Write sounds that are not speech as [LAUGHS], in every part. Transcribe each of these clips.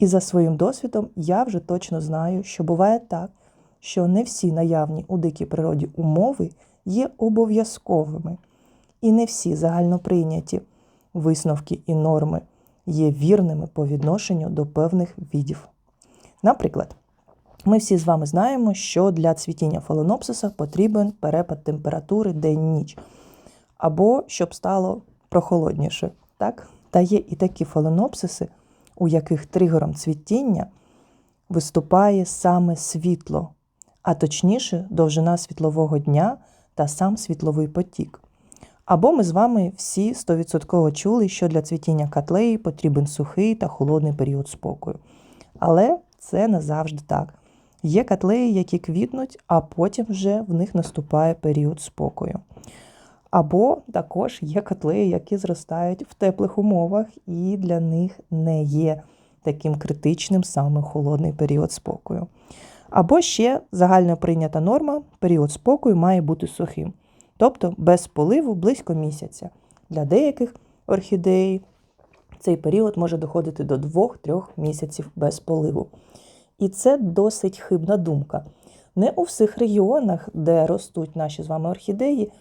І за своїм досвідом я вже точно знаю, що буває так, що не всі наявні у дикій природі умови є обов'язковими, і не всі загальноприйняті висновки і норми є вірними по відношенню до певних видів. Наприклад, ми всі з вами знаємо, що для цвітіння фаленопсиса потрібен перепад температури день-ніч, або щоб стало прохолодніше. Так? Та є і такі фаленопсиси, у яких тригером цвітіння виступає саме світло, а точніше довжина світлового дня та сам світловий потік. Або ми з вами всі 100% чули, що для цвітіння котлеї потрібен сухий та холодний період спокою. Але це не завжди так. Є котлеї, які квітнуть, а потім вже в них наступає період спокою. Або також є котлеї, які зростають в теплих умовах, і для них не є таким критичним саме холодний період спокою. Або ще загально прийнята норма, період спокою має бути сухим, тобто без поливу близько місяця. Для деяких орхідей цей період може доходити до 2-3 місяців без поливу. І це досить хибна думка. Не у всіх регіонах, де ростуть наші з вами орхідеї,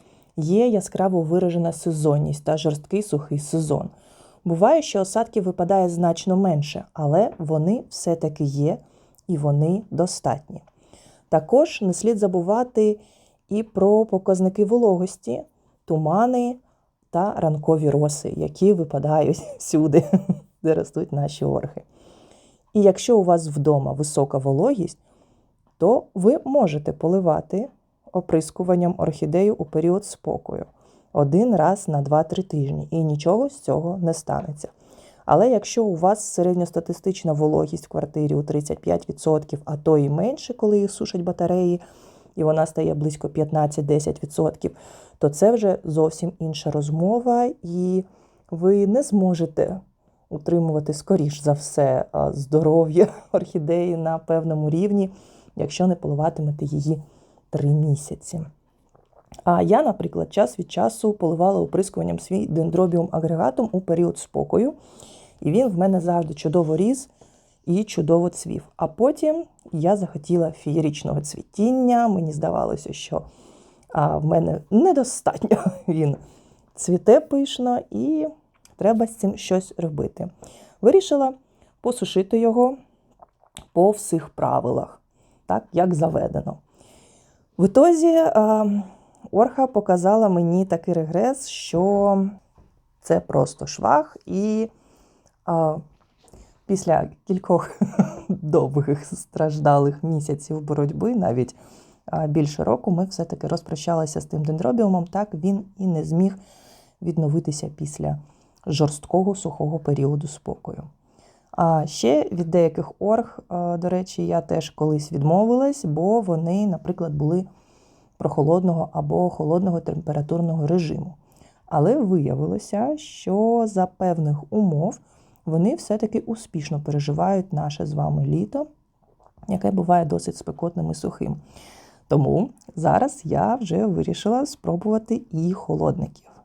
є яскраво виражена сезонність та жорсткий сухий сезон. Буває, що осадків випадає значно менше, але вони все-таки є і вони достатні. Також не слід забувати і про показники вологості, тумани та ранкові роси, які випадають [LAUGHS] всюди, де ростуть наші орхи. І якщо у вас вдома висока вологість, то ви можете поливати оприскуванням орхідею у період спокою один раз на 2-3 тижні, і нічого з цього не станеться. Але якщо у вас середньостатистична вологість в квартирі у 35%, а то і менше, коли їх сушать батареї, і вона стає близько 15-10%, то це вже зовсім інша розмова, і ви не зможете утримувати, скоріш за все, здоров'я [LAUGHS] орхідеї на певному рівні, якщо не поливатимете її 3 місяці. А я, наприклад, час від часу поливала оприскуванням свій дендробіум агрегатум у період спокою, і він в мене завжди чудово ріс і чудово цвів. А потім я захотіла фієрічного цвітіння. Мені здавалося, що а, в мене недостатньо [LAUGHS] він цвіте пишно, і треба з цим щось робити. Вирішила посушити його по всіх правилах, так як заведено. В ітозі а, Орха показала мені такий регрес, що це просто швах, і а, після кількох [LAUGHS] довгих страждалих місяців боротьби, навіть а, більше року, ми все-таки розпрощалися з тим дендробіумом, так він і не зміг відновитися після жорсткого сухого періоду спокою. А ще від деяких орг, до речі, я теж колись відмовилась, бо вони, наприклад, були прохолодного або холодного температурного режиму. Але виявилося, що за певних умов вони все-таки успішно переживають наше з вами літо, яке буває досить спекотним і сухим. Тому зараз я вже вирішила спробувати і холодників.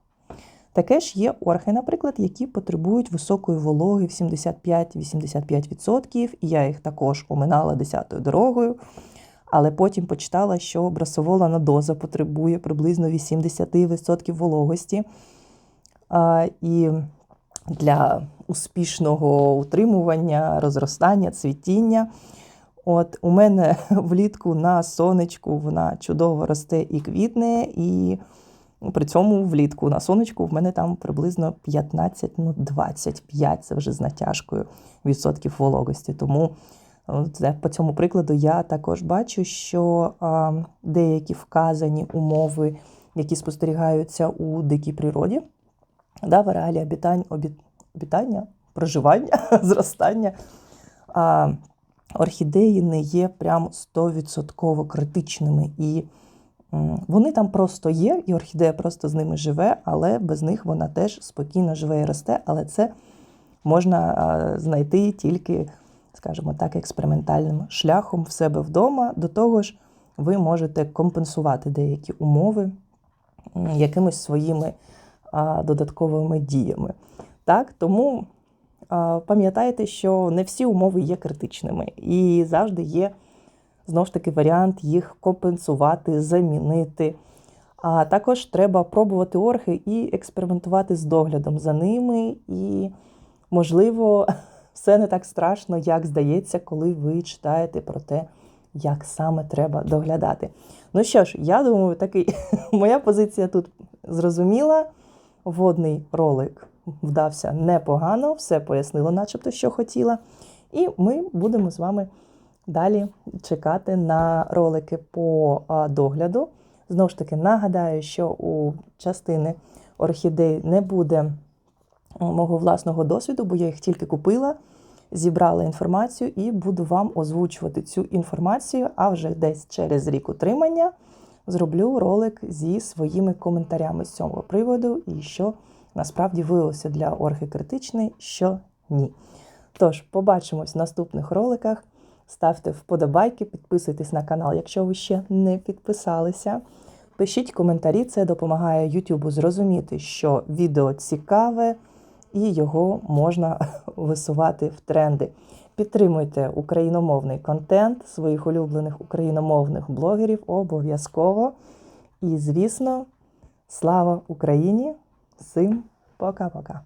Таке ж є орхи, наприклад, які потребують високої вологи в 75-85%, і я їх також оминала десятою дорогою. Але потім почитала, що брасоволана доза потребує приблизно 80% вологості. А, І для успішного утримування, розростання, цвітіння. От У мене [LAUGHS] влітку на сонечку вона чудово росте і квітне, і при цьому влітку на сонечку в мене там приблизно 15, ну 25, це вже з натяжкою відсотків вологості. Тому це по цьому прикладу я також бачу, що а, деякі вказані умови, які спостерігаються у дикій природі, да, в ареалі обітань, обітання, проживання, [LAUGHS] зростання, а, орхідеї не є прям 100% критичними. І вони там просто є, і орхідея просто з ними живе, але без них вона теж спокійно живе і росте, але це можна знайти тільки скажімо так, експериментальним шляхом в себе вдома. До того ж, ви можете компенсувати деякі умови якимись своїми додатковими діями. Так, Тому пам'ятайте, що не всі умови є критичними, і завжди є знову ж таки варіант їх компенсувати, замінити. А також треба пробувати орхи і експериментувати з доглядом за ними. І, можливо, [LAUGHS] все не так страшно, як здається, коли ви читаєте про те, як саме треба доглядати. Ну що ж, я думаю, такий [LAUGHS] моя позиція тут зрозуміла. Водний ролик вдався непогано, все пояснило, начебто, що хотіла. І ми будемо з вами далі чекати на ролики по догляду. Знову ж таки, нагадаю, що у частини орхідей не буде мого власного досвіду, бо я їх тільки купила, зібрала інформацію і буду вам озвучувати цю інформацію, а вже десь через рік утримання зроблю ролик зі своїми коментарями з цього приводу і що насправді виявилося для орхи критичний, що ні. Тож, побачимось в наступних роликах. Ставте вподобайки, підписуйтесь на канал, якщо ви ще не підписалися. Пишіть коментарі, це допомагає Ютубу зрозуміти, що відео цікаве і його можна [LAUGHS] висувати в тренди. Підтримуйте україномовний контент своїх улюблених україномовних блогерів обов'язково. І, звісно, слава Україні! Всім пока-пока!